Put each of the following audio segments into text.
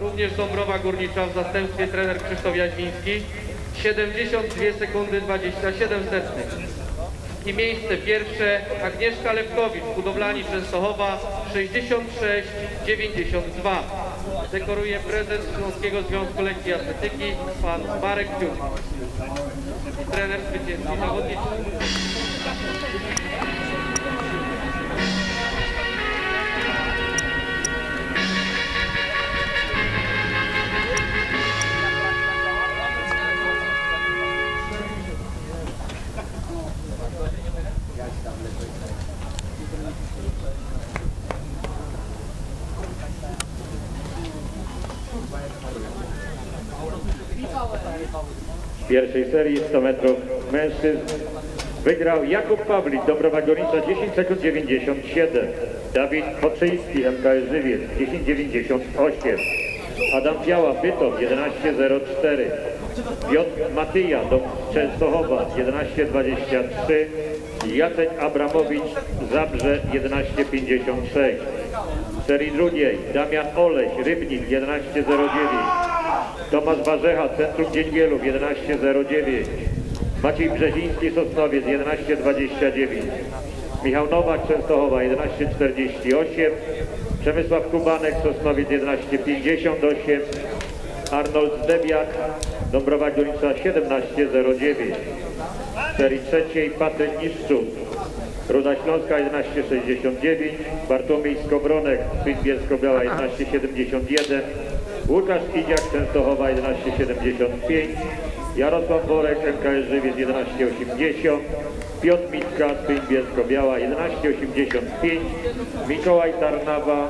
również Dąbrowa Górnicza w zastępstwie trener Krzysztof Jaźwiński 72 sekundy 27 setnych. I miejsce pierwsze Agnieszka Lewkowicz, budowlani Częstochowa 66,92. Dekoruje prezes Śląskiego Związku Lekki Atletyki pan Marek Piuk. Trener zwycięski zawodniczy. W pierwszej serii 100 metrów mężczyzn wygrał Jakub Pawlik, Dąbrowa Górnicza 10 sekund 97. Dawid Poczyński, MKS Żywiec 10,98. Adam Fiała, Bytom 11,04. Piotr Matyja, do Częstochowa 11,23. Jacek Abramowicz, Zabrze 11,56. W serii drugiej Damian Oleś, Rybnik 11,09. Tomasz Warzecha, Centrum Dzięgielów 11.09. Maciej Brzeziński, Sosnowiec 11.29. Michał Nowak, Częstochowa 11.48. Przemysław Kubanek, Sosnowiec 11.58. Arnold Zdebiak, Dąbrowa Górnicza 17.09. W serii trzeciej Patryk Niszczuk, Ruda Śląska 11.69, Bartłomiej Skowronek, Syn Bielsko-Biała 11.71, Łukasz Idziak, Częstochowa 11.75, Jarosław Borek, MKS Żywiec 11.80, Piotr Mitka, Syn Bielsko-Biała 11.85, Mikołaj Tarnawa,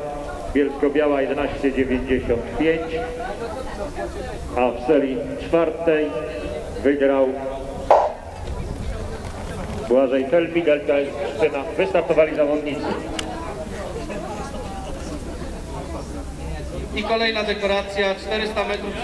Bielsko-Biała 11.95, a w serii czwartej wygrał Błażej Felbig, LKS Szczyna. Wystartowali zawodnicy. I kolejna dekoracja 400 metrów